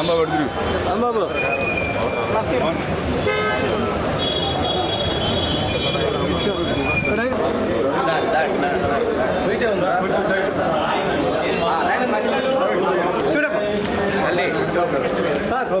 സംഭവം എടുത്തിരു സംഭവം സാധോ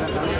Gracias.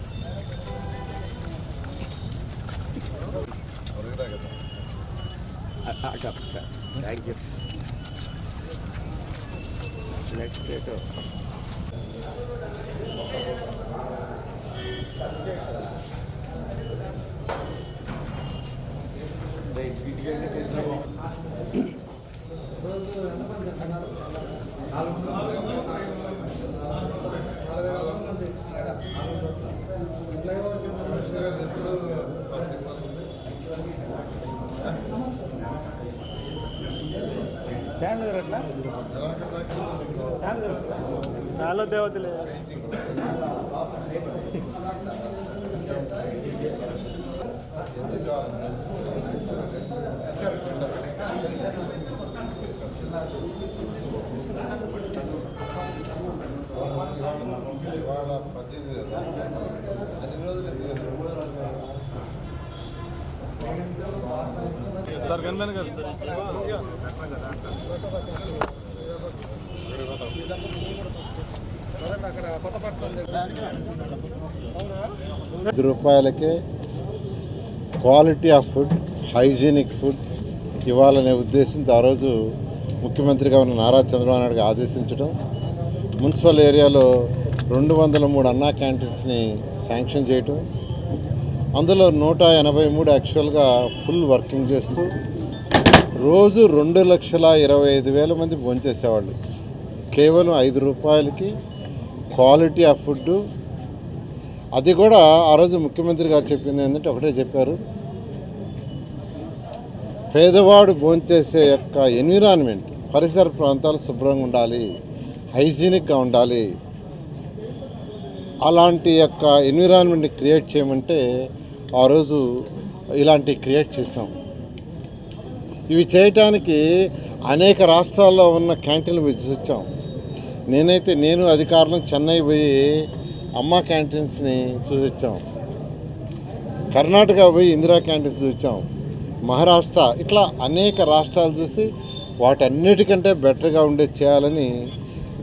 I got it, sir. Thank you. Next day, చాలా దేవతలే ఇవాళ పద్దెనిమిది కదా అన్ని రోజులు ఎందుకు? రెండు మూడు రోజులు కదా. సార్ కన్వెన్ గారు ఐదు రూపాయలకే quality of food hygienic food ఇవ్వాలనే ఉద్దేశంతో ఆ రోజు ముఖ్యమంత్రిగా ఉన్న నారా చంద్రబాబు నాయుడు ఆదేశించడం మున్సిపల్ ఏరియాలో రెండు వందల మూడు అన్నా క్యాంటీన్స్ని శాంక్షన్ చేయటం అందులో నూట ఎనభై మూడు యాక్చువల్గా ఫుల్ వర్కింగ్ చేస్తూ రోజు రెండు లక్షల ఇరవై ఐదు వేల మంది భోంచేసేవాళ్ళు. కేవలం ఐదు రూపాయలకి క్వాలిటీ ఆఫ్ ఫుడ్ అది కూడా ఆ రోజు ముఖ్యమంత్రి గారు చెప్పింది ఏంటంటే ఒకటే చెప్పారు. పేదవాడు భోంచేసే యొక్క ఎన్విరాన్మెంట్ పరిసర ప్రాంతాలు శుభ్రంగా ఉండాలి హైజీనిక్గా ఉండాలి. అలాంటి యొక్క ఎన్విరాన్మెంట్ని క్రియేట్ చేయమంటే ఆ రోజు ఇలాంటి క్రియేట్ చేసాం ఇవి చేయటానికి అనేక రాష్ట్రాల్లో ఉన్న క్యాంటీన్లు విసిచ్చాం నేనైతే నేను అధికారులను చెన్నై పోయి అమ్మ క్యాంటీన్స్ని చూసొచ్చాం. కర్ణాటక పోయి ఇందిరా క్యాంటీన్స్ చూసాం మహారాష్ట్ర ఇట్లా అనేక రాష్ట్రాలు చూసి వాటన్నిటికంటే బెటర్గా ఉండే చేయాలని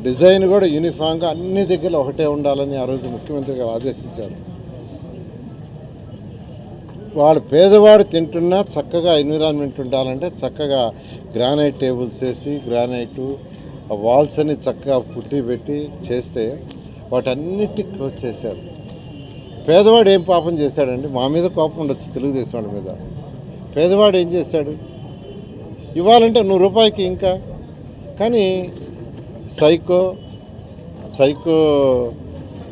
డిజైన్ కూడా యూనిఫామ్గా అన్ని దగ్గర ఒకటే ఉండాలని ఆ రోజు ముఖ్యమంత్రి గారు ఆదేశించారు. వాడు పేదవాడు తింటున్నా చక్కగా ఎన్విరాన్మెంట్ ఉండాలంటే చక్కగా గ్రానైట్ టేబుల్స్ వేసి గ్రానైటు ఆ వాల్స్ అన్ని చక్కగా పుట్టి పెట్టి చేస్తే వాటన్నిటి క్లోజ్ చేశారు. పేదవాడు ఏం పాపం చేశాడండి? మా మీద కోపం ఉండొచ్చు తెలుగుదేశం వాడి మీద. పేదవాడు ఏం చేశాడు? ఇవ్వాలంటే నూరు రూపాయికి ఇంకా. కానీ సైకో సైకో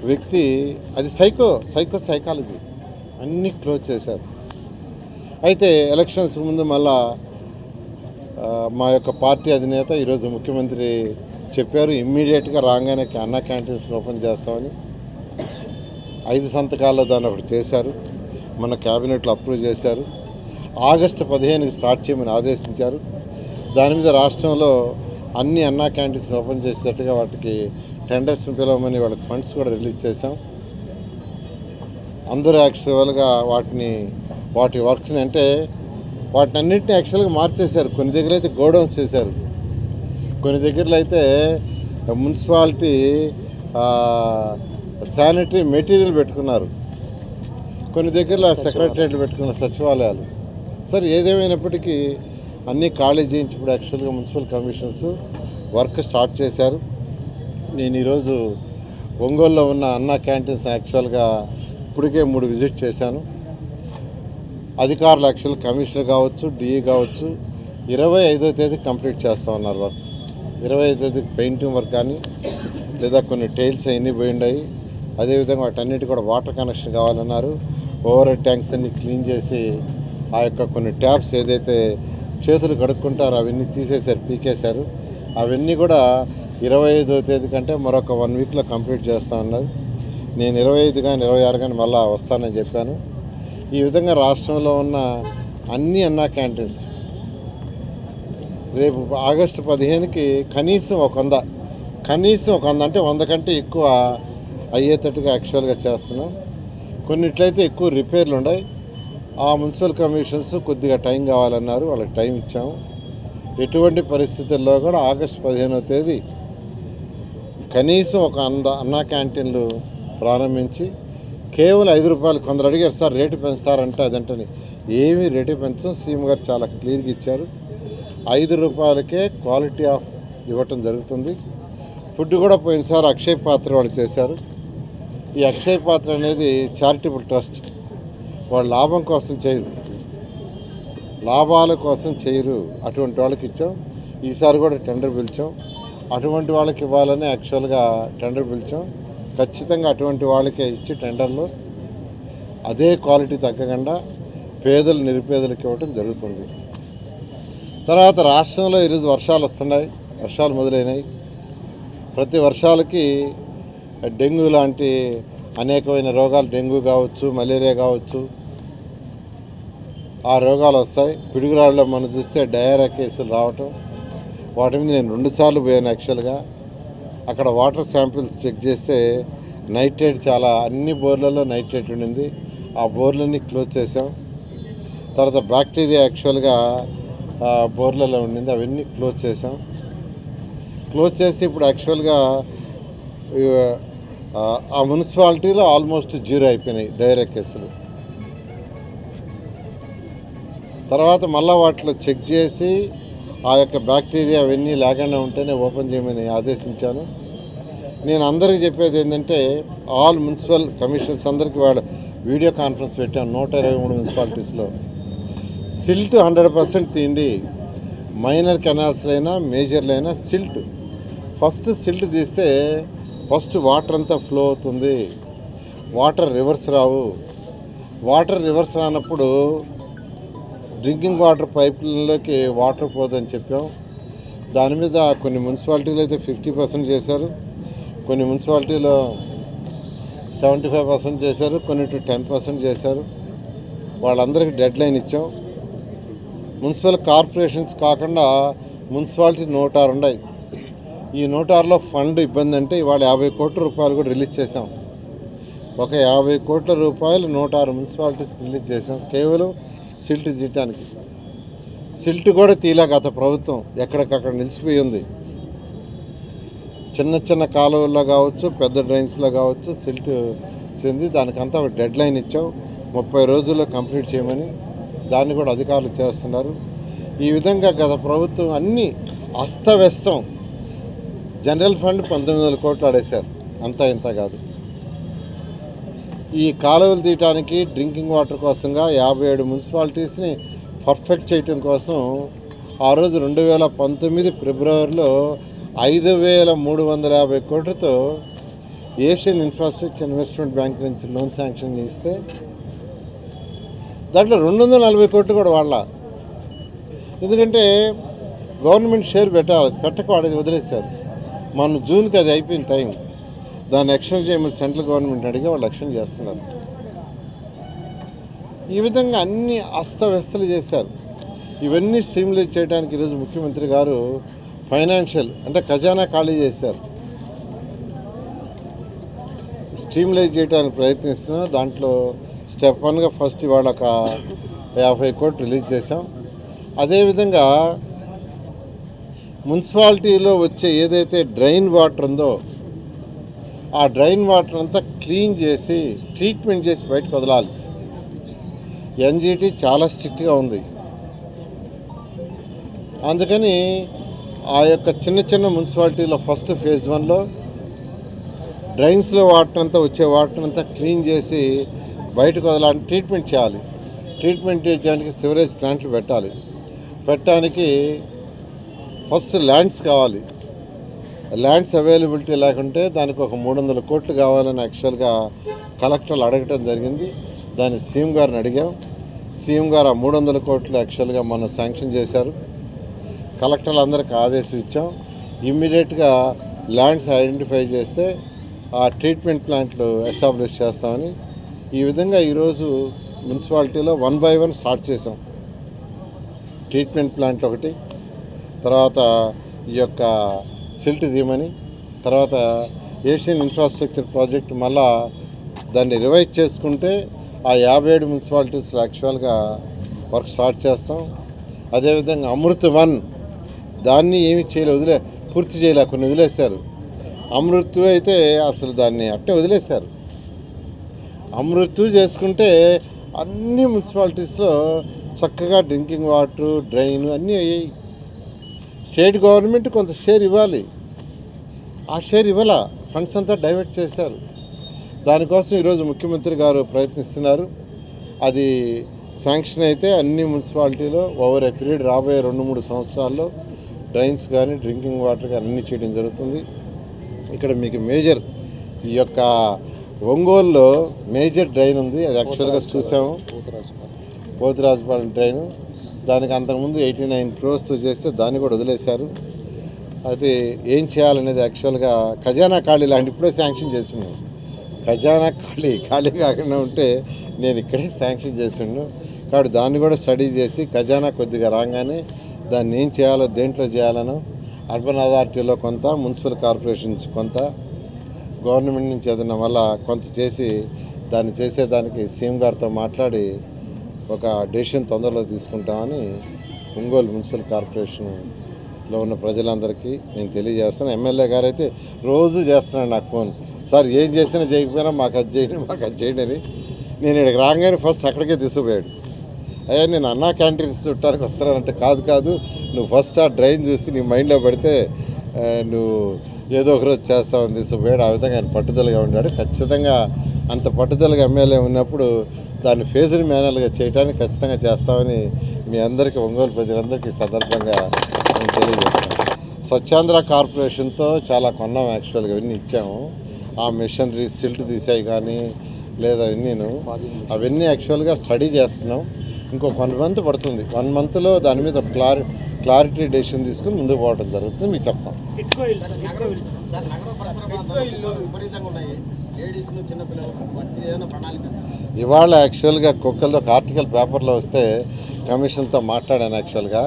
వ్యక్తి అది సైకో సైకో సైకాలజీ. అన్నీ క్లోజ్ చేశారు. అయితే ఎలక్షన్స్ ముందు మళ్ళా మా యొక్క పార్టీ అధినేత ఈరోజు ముఖ్యమంత్రి చెప్పారు ఇమ్మీడియట్గా రాగానే అన్న క్యాంటీన్స్ ఓపెన్ చేస్తామని. ఐదు సంతకాల్లో దాన్ని ఒకటి చేశారు మన క్యాబినెట్లో అప్రూవ్ చేశారు. ఆగస్టు పదిహేనుకి స్టార్ట్ చేయమని ఆదేశించారు. దాని మీద రాష్ట్రంలో అన్ని అన్నా క్యాంటీన్స్ ఓపెన్ చేసేటట్టుగా వాటికి టెండర్స్ పిలవమని వాళ్ళకి ఫండ్స్ కూడా రిలీజ్ చేశాం. అందరూ యాక్చువల్గా వాటిని వాటి వర్క్స్ని అంటే వాటిని అన్నింటినీ యాక్చువల్గా మార్చేశారు. కొన్ని దగ్గర అయితే గోడౌన్స్ చేశారు. కొన్ని దగ్గరలో అయితే మున్సిపాలిటీ శానిటరీ మెటీరియల్ పెట్టుకున్నారు. కొన్ని దగ్గరలో సెక్రటరియట్లు పెట్టుకున్న సచివాలయాలు. సరే ఏదేమైనప్పటికీ అన్నీ ఖాళీ చేయించి ఇప్పుడు యాక్చువల్గా మున్సిపల్ కమిషన్స్ వర్క్ స్టార్ట్ చేశారు. నేను ఈరోజు ఒంగోలులో ఉన్న అన్నా క్యాంటీన్స్ యాక్చువల్గా ఇప్పటికే మూడు విజిట్ చేశాను. అధికారులు యాక్చువల్ కమిషనర్ కావచ్చు డిఈ కావచ్చు. ఇరవై ఐదో తేదీ కంప్లీట్ చేస్తా ఉన్నారు వర్క్. ఇరవై ఐదో తేదీ పెయింటింగ్ వర్క్ కానీ లేదా కొన్ని టైల్స్ అవన్నీ పోయిండాయి అదేవిధంగా వాటన్నిటి కూడా వాటర్ కనెక్షన్ కావాలన్నారు. ఓవర్ ట్యాంక్స్ అన్ని క్లీన్ చేసి ఆ యొక్క కొన్ని ట్యాప్స్ ఏదైతే చేతులు కడుక్కుంటారో అవన్నీ తీసేశారు పీకేశారు. అవన్నీ కూడా ఇరవై ఐదో తేదీ కంటే మరొక వన్ వీక్లో కంప్లీట్ చేస్తా ఉన్నారు. నేను ఇరవై ఐదు కానీ ఇరవై ఆరు కానీ మళ్ళీ వస్తానని చెప్పాను. ఈ విధంగా రాష్ట్రంలో ఉన్న అన్ని అన్నా క్యాంటీన్స్ రేపు ఆగస్టు పదిహేనుకి కనీసం ఒక వంద కనీసం ఒక వంద అంటే వంద కంటే ఎక్కువ అయ్యేటట్టుగా యాక్చువల్గా చేస్తున్నాం. కొన్నిట్లయితే ఎక్కువ రిపేర్లు ఉన్నాయి. ఆ మున్సిపల్ కమిషన్స్ కొద్దిగా టైం కావాలన్నారు వాళ్ళకి టైం ఇచ్చాము. ఎటువంటి పరిస్థితుల్లో కూడా ఆగస్టు పదిహేనవ తేదీ కనీసం ఒక అంద అన్నా క్యాంటీన్లు ప్రారంభించి కేవలం ఐదు రూపాయలు కొందరు అడిగారు సార్ రేటు పెంచుతారంటే అదంటని. ఏమీ రేటు పెంచం సీఎం గారు చాలా క్లియర్గా ఇచ్చారు. ఐదు రూపాయలకే క్వాలిటీ ఆఫ్ ఇవ్వటం జరుగుతుంది. ఫుడ్ కూడా పోయినసారి అక్షయ్ పాత్ర వాళ్ళు చేశారు. ఈ అక్షయ పాత్ర అనేది చారిటబుల్ ట్రస్ట్. వాళ్ళు లాభం కోసం చేయరు. లాభాల కోసం చేయరు. అటువంటి వాళ్ళకి ఇచ్చాం. ఈసారి కూడా టెండర్ పిలిచాం. అటువంటి వాళ్ళకి ఇవ్వాలని యాక్చువల్గా టెండర్ పిలిచాం. ఖచ్చితంగా అటువంటి వాళ్ళకే ఇచ్చి టెండర్లో అదే క్వాలిటీ తగ్గకుండా పేదలు నిరుపేదలకు ఇవ్వటం జరుగుతుంది. తర్వాత రాష్ట్రంలో ఈరోజు వర్షాలు వస్తున్నాయి వర్షాలు మొదలైనాయి. ప్రతి వర్షాలకి డెంగ్యూ లాంటి అనేకమైన రోగాలు డెంగ్యూ కావచ్చు మలేరియా కావచ్చు ఆ రోగాలు వస్తాయి. పిడుగురాళ్ళలో మనం చూస్తే డయేరియా కేసులు రావటం. వాటి మీద నేను రెండుసార్లు పోయాను యాక్చువల్గా. అక్కడ వాటర్ శాంపిల్స్ చెక్ చేస్తే నైట్రేట్ చాలా అన్ని బోర్లలో నైట్రేట్ ఉండింది. ఆ బోర్లన్నీ క్లోజ్ చేసాం తర్వాత బ్యాక్టీరియా యాక్చువల్గా బోర్లలో ఉండింది. అవన్నీ క్లోజ్ చేసాం క్లోజ్ చేసి ఇప్పుడు యాక్చువల్గా ఆ, ఆ మున్సిపాలిటీలో ఆల్మోస్ట్ జీరో అయిపోయినాయి డైరెక్ట్ కేసులు. తర్వాత మళ్ళీ వాటిలో చెక్ చేసి ఆ యొక్క బ్యాక్టీరియా అవన్నీ లేకుండా ఉంటేనే ఓపెన్ చేయమని ఆదేశించాను. నేను అందరికీ చెప్పేది ఏంటంటే ఆల్ మున్సిపల్ కమిషనర్స్ అందరికీ వాడు వీడియో కాన్ఫరెన్స్ పెట్టాను నూట ఇరవై మూడు మున్సిపాలిటీస్లో. సిల్ట్ హండ్రెడ్ పర్సెంట్ తీయండి మైనర్ కెనాల్స్లైనా మేజర్లైనా సిల్ట్. ఫస్ట్ సిల్ట్ తీస్తే ఫస్ట్ వాటర్ అంతా ఫ్లో అవుతుంది. వాటర్ రివర్స్ రావు. వాటర్ రివర్స్ రానప్పుడు డ్రింకింగ్ వాటర్ పైప్లలోకి వాటర్ పోదని చెప్పాం. దాని మీద కొన్ని మున్సిపాలిటీలు అయితే ఫిఫ్టీ పర్సెంట్ చేశారు. కొన్ని మున్సిపాలిటీలో సెవెంటీ ఫైవ్ పర్సెంట్ చేశారు కొన్ని టెన్ పర్సెంట్ చేశారు. వాళ్ళందరికీ డెడ్ లైన్ ఇచ్చాం. మున్సిపల్ కార్పొరేషన్స్ కాకుండా మున్సిపాలిటీ నూట ఆరు ఉన్నాయి. ఈ నూట ఆరులో ఫండ్ ఇబ్బంది అంటే ఇవాళ యాభై కోట్ల రూపాయలు కూడా రిలీజ్ చేశాం. ఒక యాభై కోట్ల రూపాయలు నూట ఆరు మున్సిపాలిటీస్కి రిలీజ్ చేసాం కేవలం సిల్ట్ తీయటానికి. సిల్ట్ కూడా తీలా గత ప్రభుత్వం ఎక్కడికక్కడ నిలిచిపోయి ఉంది. చిన్న చిన్న కాలువల్లో కావచ్చు పెద్ద డ్రైన్స్లో కావచ్చు సిల్ట్ చెంది దానికంతా ఒక డెడ్ లైన్ ఇచ్చాం. ముప్పై రోజుల్లో కంప్లీట్ చేయమని దాన్ని కూడా అధికారులు చేస్తున్నారు. ఈ విధంగా గత ప్రభుత్వం అన్నీ అస్తవ్యస్తం. జనరల్ ఫండ్ పంతొమ్మిది వందల కోట్లు ఆడేశారు. అంతా ఇంత కాదు. ఈ కాలువలు తీయటానికి డ్రింకింగ్ వాటర్ కోసంగా యాభై ఏడు మున్సిపాలిటీస్ని పర్ఫెక్ట్ చేయటం కోసం ఆ రోజు రెండు వేల పంతొమ్మిది ఫిబ్రవరిలో ఐదు వేల మూడు వందల యాభై కోట్లతో ఏషియన్ ఇన్ఫ్రాస్ట్రక్చర్ ఇన్వెస్ట్మెంట్ బ్యాంక్ నుంచి లోన్ శాంక్షన్ ఇస్తే దాంట్లో రెండు వందల నలభై కోట్లు కూడా వాళ్ళ. ఎందుకంటే గవర్నమెంట్ షేర్ పెట్టాలి పెట్టక వాడేది వదిలేశారు. మన జూన్కి అది అయిపోయిన టైం. దాన్ని ఎక్స్టెండ్ చేయమని సెంట్రల్ గవర్నమెంట్ అడిగి వాళ్ళు ఎక్స్టెండ్ చేస్తున్నారు. ఈ విధంగా అన్ని అస్తవ్యస్తలు చేశారు. ఇవన్నీ స్ట్రీమ్లైజ్ చేయడానికి ఈరోజు ముఖ్యమంత్రి గారు ఫైనాన్షియల్ అంటే ఖజానా ఖాళీ చేశారు. స్ట్రీమ్లైజ్ చేయడానికి ప్రయత్నిస్తున్నా దాంట్లో స్టెప్ వన్గా ఫస్ట్ ఇవాళ ఒక యాభై కోట్లు రిలీజ్ చేశాం. అదేవిధంగా మున్సిపాలిటీలో వచ్చే ఏదైతే డ్రైన్ వాటర్ ఉందో ఆ డ్రైన్ వాటర్ అంతా క్లీన్ చేసి ట్రీట్మెంట్ చేసి బయటకు వదలాలి. ఎన్జిటి చాలా స్ట్రిక్ట్గా ఉంది. అందుకని ఆ యొక్క చిన్న చిన్న మున్సిపాలిటీలో ఫస్ట్ ఫేజ్ వన్లో డ్రైన్స్లో వాటర్ అంతా వచ్చే వాటర్ అంతా క్లీన్ చేసి బయటకు వదలాలని ట్రీట్మెంట్ చేయాలి. ట్రీట్మెంట్ చేయడానికి సివరేజ్ ప్లాంట్లు పెట్టాలి. పెట్టడానికి ఫస్ట్ ల్యాండ్స్ కావాలి. ల్యాండ్స్ అవైలబిలిటీ లేకుంటే దానికి ఒక మూడు వందల కోట్లు కావాలని యాక్చువల్గా కలెక్టర్లు అడగటం జరిగింది. దాన్ని సీఎం గారిని అడిగాం. సీఎం గారు ఆ మూడు వందల కోట్లు యాక్చువల్గా మొన్న శాంక్షన్ చేశారు. కలెక్టర్లు అందరికి ఆదేశం ఇచ్చాం. ఇమ్మీడియట్గా ల్యాండ్స్ ఐడెంటిఫై చేస్తే ఆ ట్రీట్మెంట్ ప్లాంట్లు ఎస్టాబ్లిష్ చేస్తామని. ఈ విధంగా ఈరోజు మున్సిపాలిటీలో వన్ బై వన్ స్టార్ట్ చేసాం ట్రీట్మెంట్ ప్లాంట్ ఒకటి. తర్వాత ఈ యొక్క సిల్ట్ తీయమని తర్వాత ఏషియన్ ఇన్ఫ్రాస్ట్రక్చర్ ప్రాజెక్ట్ మళ్ళా దాన్ని రివైజ్ చేసుకుంటే ఆ యాభై ఏడు మున్సిపాలిటీస్లో యాక్చువల్గా వర్క్ స్టార్ట్ చేస్తాం. అదేవిధంగా అమృత్ వన్ దాన్ని ఏమి చేయలే వదిలే పూర్తి చేయలే కొన్ని వదిలేశారు. అమృత్ అయితే అసలు దాన్ని అట్టే వదిలేశారు. అమృత్ చేసుకుంటే అన్ని మున్సిపాలిటీస్లో చక్కగా డ్రింకింగ్ వాటర్ డ్రైన్ అన్నీ అయ్యాయి. స్టేట్ గవర్నమెంట్ కొంత షేర్ ఇవ్వాలి. ఆ షేర్ ఇవ్వాల ఫండ్స్ అంతా డైవర్ట్ చేశారు. దానికోసం ఈరోజు ముఖ్యమంత్రి గారు ప్రయత్నిస్తున్నారు. అది శాంక్షన్ అయితే అన్ని మున్సిపాలిటీలో ఓవర్ ఏ పీరియడ్ రాబోయే రెండు మూడు సంవత్సరాల్లో డ్రైన్స్ కానీ డ్రింకింగ్ వాటర్ కానీ అన్ని చేయడం జరుగుతుంది. ఇక్కడ మీకు మేజర్ ఈ యొక్క ఒంగోలులో మేజర్ డ్రైన్ ఉంది. అది యాక్చువల్గా చూసాము. పోతురాజుపాలెం డ్రైన్. దానికి అంతకుముందు ఎయిటీ నైన్ క్రోర్స్ చేస్తే దాన్ని కూడా వదిలేశారు. అది ఏం చేయాలనేది యాక్చువల్గా ఖజానా ఖాళీ లాంటి ఇప్పుడే శాంక్షన్ చేసిండు. ఖజానా ఖాళీ ఖాళీ కాకుండా ఉంటే నేను ఇక్కడే శాంక్షన్ చేసిండు. కాబట్టి దాన్ని కూడా స్టడీ చేసి ఖజానా కొద్దిగా రాగానే దాన్ని ఏం చేయాలో దేంట్లో చేయాలనో అర్బన్ అథారిటీలో కొంత మున్సిపల్ కార్పొరేషన్స్ కొంత గవర్నమెంట్ నుంచి ఏదైనా వల్ల కొంత చేసి దాన్ని చేసేదానికి సీఎం గారితో మాట్లాడి ఒక డెసిషన్ తొందరలో తీసుకుంటామని ఒంగోలు మున్సిపల్ కార్పొరేషన్లో ఉన్న ప్రజలందరికీ నేను తెలియజేస్తాను. ఎమ్మెల్యే గారు అయితే రోజు చేస్తున్నాడు నాకు ఫోన్. సార్ ఏం చేసినా చేయకపోయినా మాకు అది చేయండి మాకు అది చేయండి అని నేను ఇక్కడికి రాగానే ఫస్ట్ అక్కడికే తీసుకుపోయాడు. అయ్యా నేను అన్నా క్యాంటీన్ చుట్టానికి వస్తానంటే కాదు కాదు. నువ్వు ఫస్ట్ ఆ డ్రైన్ చూసి నీ మైండ్లో పడితే నువ్వు ఏదో ఒక రోజు చేస్తావని తీసుకుపోయాడు. ఆ విధంగా ఆయన పట్టుదలగా ఉన్నాడు ఖచ్చితంగా అంత పట్టుదలగా ఎమ్మెల్యే ఉన్నప్పుడు దాన్ని ఫేజ్డ్ మేనర్గా చేయడానికి ఖచ్చితంగా చేస్తామని మీ అందరికీ ఒంగోలు ప్రజలందరికీ సందర్భంగా నేను తెలియజేస్తాను. స్వచ్ఛాంధ్ర కార్పొరేషన్తో చాలా కొన్నాం యాక్చువల్గా ఇవన్నీ ఇచ్చాము. ఆ మిషనరీ సిల్ట్ తీసాయి కానీ లేదా ఇన్నీను అవన్నీ యాక్చువల్గా స్టడీ చేస్తున్నాం. ఇంకో వన్ మంత్ పడుతుంది. వన్ మంత్లో దాని మీద క్లారి క్లారిటీ డెసిషన్ తీసుకుని ముందుకు పోవడం జరుగుతుంది. మీకు చెప్తాం. ఇవాళ యాక్చువల్గా కుక్కలతో ఒక ఆర్టికల్ పేపర్లో వస్తే కమిషన్తో మాట్లాడాను యాక్చువల్గా.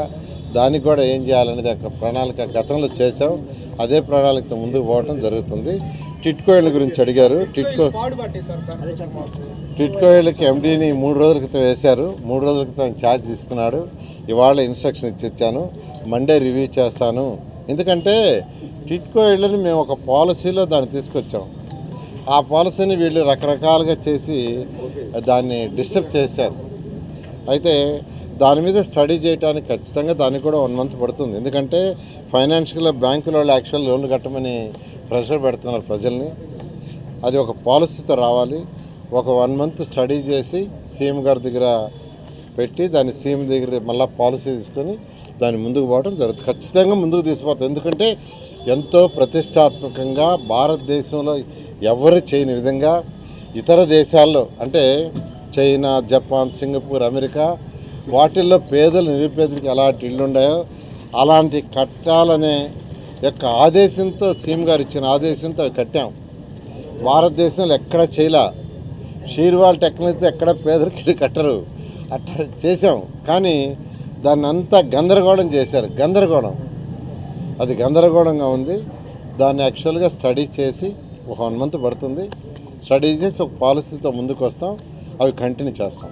దానికి కూడా ఏం చేయాలనేది అక్కడ ప్రణాళిక గతంలో చేసాం అదే ప్రణాళికతో ముందుకు పోవడం జరుగుతుంది. టిట్కో ఇళ్ళ గురించి అడిగారు. టిట్కో టిట్కో ఇళ్ళకి ఎండీని మూడు రోజుల క్రితం వేశారు. మూడు రోజుల క్రితం ఛార్జ్ తీసుకున్నాడు. ఇవాళ ఇన్స్ట్రక్షన్ ఇచ్చాను మండే రివ్యూ చేస్తాను. ఎందుకంటే టిట్కో ఇళ్ళని మేము ఒక పాలసీలో దాన్ని తీసుకొచ్చాం. ఆ పాలసీని వీళ్ళు రకరకాలుగా చేసి దాన్ని డిస్టర్బ్ చేశారు. అయితే దాని మీద స్టడీ చేయడానికి ఖచ్చితంగా దానికి కూడా వన్ మంత్ పడుతుంది. ఎందుకంటే ఫైనాన్షియల్గా బ్యాంకుల వాళ్ళు యాక్చువల్ లోన్లు కట్టమని ప్రెషర్ పెడుతున్నారు ప్రజల్ని. అది ఒక పాలసీతో రావాలి. ఒక వన్ మంత్ స్టడీ చేసి సీఎం గారి దగ్గర పెట్టి దాన్ని సీఎం దగ్గర మళ్ళీ పాలసీ తీసుకొని దాన్ని ముందుకు పోవడం జరుగుతుంది. ఖచ్చితంగా ముందుకు తీసిపోతుంది ఎందుకంటే ఎంతో ప్రతిష్టాత్మకంగా భారతదేశంలో ఎవరు చేయని విధంగా ఇతర దేశాల్లో అంటే చైనా జపాన్ సింగపూర్ అమెరికా వాటిల్లో పేదలు నిరుపేదలకు ఎలాంటి ఇళ్ళు ఉన్నాయో అలాంటి కట్టాలనే యొక్క ఆదేశంతో సీఎం గారు ఇచ్చిన ఆదేశంతో అవి కట్టాం. భారతదేశంలో ఎక్కడ చేయలా. షీర్వాల్ టెక్నాలజీ ఎక్కడ పేదరికి ఇల్లు కట్టరు. అట్లా చేసాం కానీ దాన్ని అంతా గందరగోళం చేశారు. గందరగోళం. అది గందరగోళంగా ఉంది. దాన్ని యాక్చువల్గా స్టడీ చేసి ఒక వన్ మంత్ పడుతుంది. స్టడీ చేసి ఒక పాలసీతో ముందుకు వస్తాం అవి కంటిన్యూ చేస్తాం.